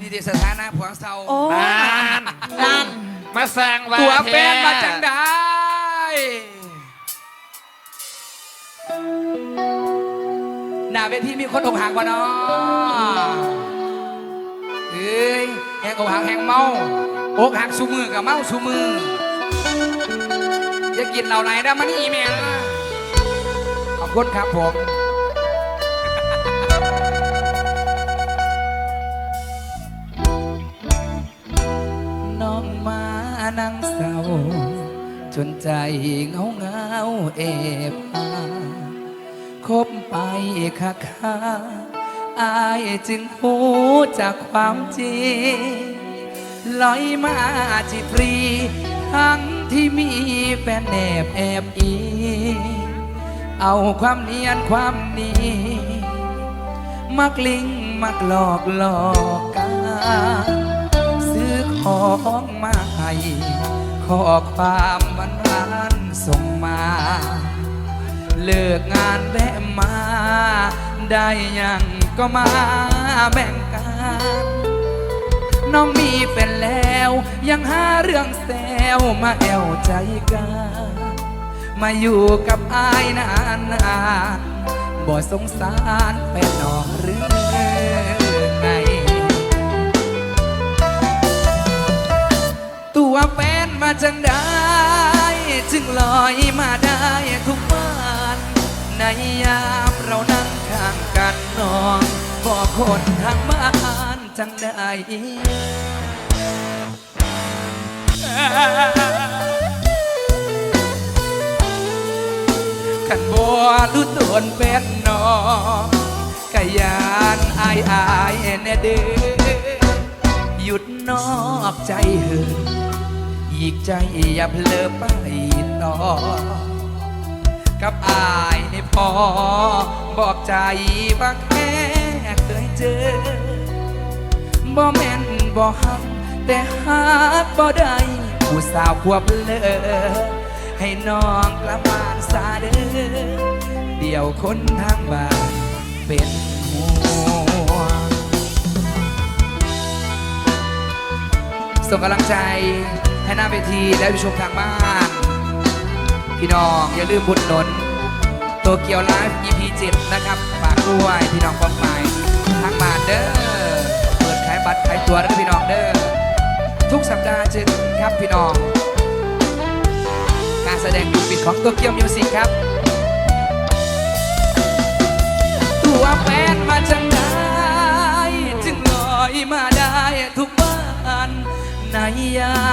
นี่ดิสถานะผัวเศร้าโอ้ นานนั่น มาสร้างว่าตัวแฟนท้มาจังได้หน้าเวทีมีคนอกหักวะเนาะเอ้ยแหงอกหักแหงเมาอกหักสูมือกับเมาสูมืออย่ากินเหล่าไหนนะมันนี่แม่นะขอบคุณครับผม นั่งเศร้า จนใจเงาเงาเอบอาคบไปค่ะค่ะอายจึงหูจากความจริงลอยมาจิตรี ทั้งที่มีแฟนแนบแอบอีเอาความเนียนความนี้ มักลิงมักหลอกหลอกกันซื้อของมา ข้อความมันรันส่งมา เลิกงานแวะมา ได้ยังก็มาแบ่งกัน น้องมีเป็นแล้ว ยังหาเรื่องแซวมาแอวใจกัน มาอยู่กับอายนานๆบ่สงสารแฟนน้องหรือ จังได้จึงลอยมาได้ทุกวันในยามเรานั่งข้างกันนองบอกคนทางบ้านจังได้ขันบัวรู้ตนเป็นน้องกะยานอายอายแน่เด้อหยุดนอกใจเหอ อีกใจอย่าเพลอไปต่อ กับอายให้พอ บอกใจว่าแค่เคยเจอ บ่แม่นบ่ฮัก แต่ฮักบ่ได้ผู้สาวควบเลอให้น้องกลับบ้านซาเด้อเดี๋ยวคนทางบ้านเป็น ส่งกำลังใจให้หน้าเวทีและผู้ชมทางบ้าน พี่น้องอย่าลืมบุญหนนโตเกียวไลฟ์ EP 7นะครับฝากด้วยพี่น้องความหมายทางบ้านเด้อเปิดขายบัตรขายตัวแล้วพี่น้องเด้อทุกสัปดาห์เจอกันครับพี่น้อง การแสดงดูปิดของโตเกียวมิวสิกครับ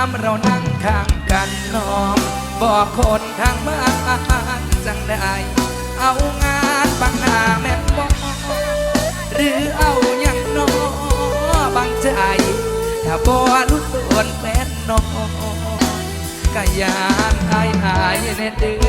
ามเรานั่งข้างกันน้อง บอกคนทางบ้านจังได้ เอางานบางหน้าแม่นบอกหรือเอาอย่างน้อบางใจ ถ้าบ่รู้ตัวแฟนน้องก็ยานอายอายแน่เด้อ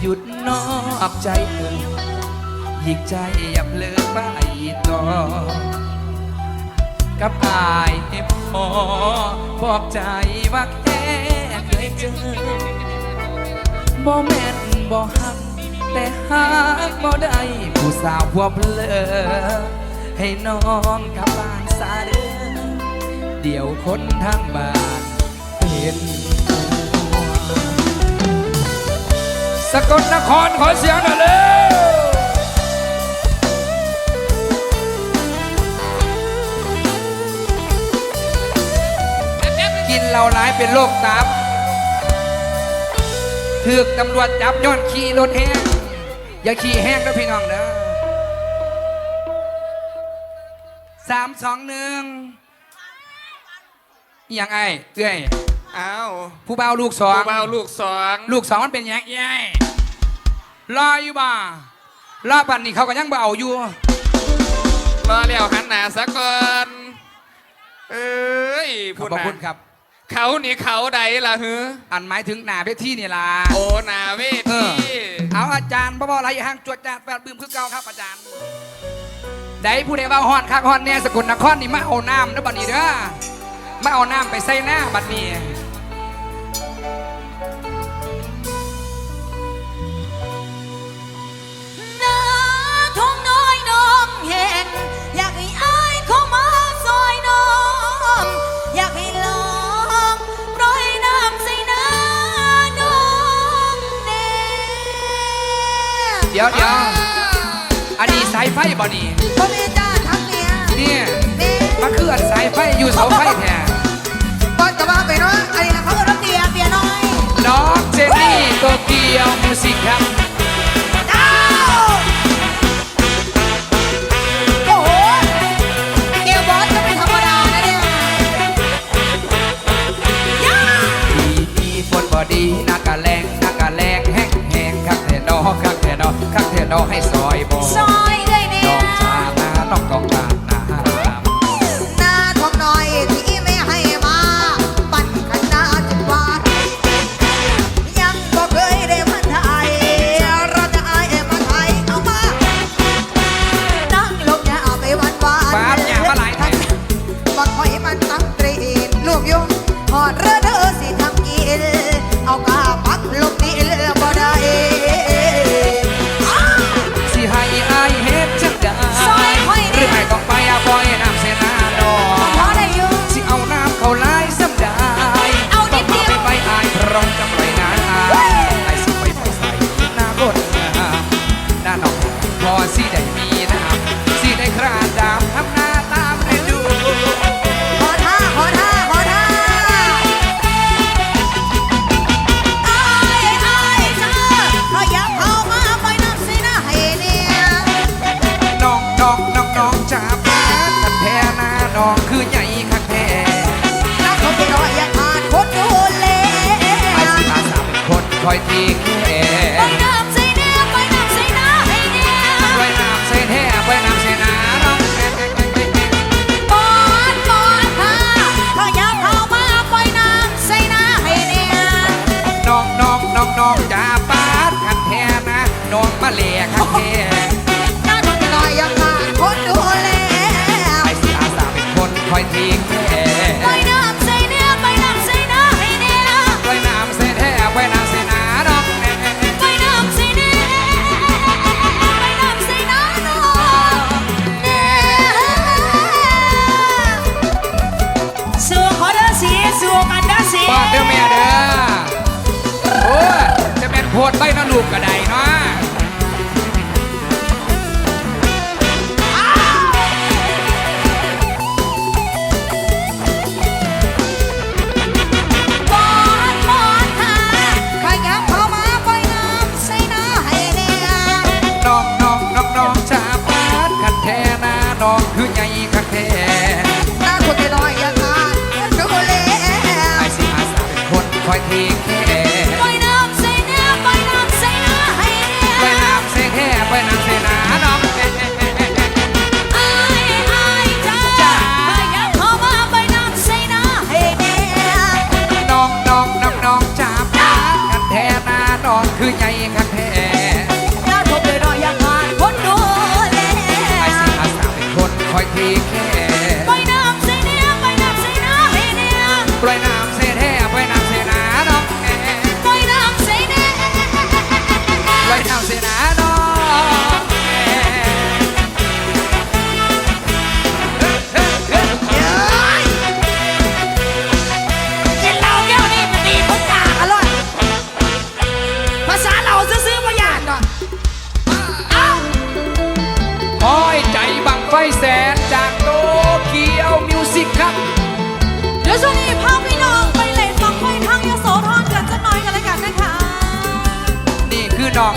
หยุดนอกใจเอ่ยหยิกใจอย่าเพลอไปต่อกับอายให้ พอบอกใจว่าแค่เคยเจอบ่แม่นบ่ฮัก แต่ฮักบ่ได้ผู้สาวพวเพลอให้น้องกลับบ้านซาเด้อเดี๋ยวคนทางบ้านเป็นห่วงสกลนครขอเสียงหน่อยเร็ว เหล้าหลายเป็นโรคตับถือกตำรวจจับย้อนขี่รถแห้งอย่าขี่แห้งนะพี่น้องนะสามสองหนึ่งอหย่างไอ้เอ้ยอ้าวผู้เบาวลูกสองผู้เบาลูกสองลูกสองมันเป็นหยังไงรออยู่บ่รอปันนี่เขาก็ยังบ่เอาอยู่รอแล้วหันหน้าสักก่อนเอ้ยขอบพูดพระนะคุณครับ เขานี่เขาใดล่ะฮืออันหมายถึงหน้าเวทีนี่ล่ะ โอ้หนาเวเอทีอ เอาอาจารย์บ่บ่อะไรห่างจวดจาดแปดบืมคือเก่าครับอาจารย์ได้ผู้ใดว่าฮอนคักฮอนแน่สกุลนครนี่มาเอาน้ำนะบัดนี้เด้อมาเอาน้ำไปใส่หน้าบัดนี้ เดี๋ยวเดี๋ยวอันนี้สายไฟบ่นี่พ่อม่จ้าทั้เนี้ยเนี่ยนี่มันคืออนสายไฟอยู่เสาไฟแทนป้อนจะบ้าไปเนาะอะไรนะเขาเก็รัเตียเตียน้อยน้องเจนี่โตเกียวมิวสิกครับ อีไปนำใส่เนื้ไปนำใส่น้ำให้แน่ไปนำใส่แท้ไปนำใส่น้าดอกแน่ไปนำใส่เนื้ไปนำใส่น้ำดอกแน่สู้ขอด้สีสู้กันด้สีบอกเด้อแม่เด้อจะเป็นโพดใบน้าลูกกระไดเนาะ น้องคือใหญ่คักแท้ตาคนน้อยอย่างนั้นก็คนเล่ไอ้สิอาสาเปนคนคอยเทแค่ปล่อปน้ำใส่เนื้อปล่อยน้ำใส่หนาน้องให้าไปล่อมาไปน้ำใส่แน่ปล่อยน้อำใส่หน้าน้องแม่คือใหญ่ค่ะ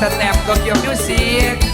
สแตมป์ก็เกียวดิวยเสีย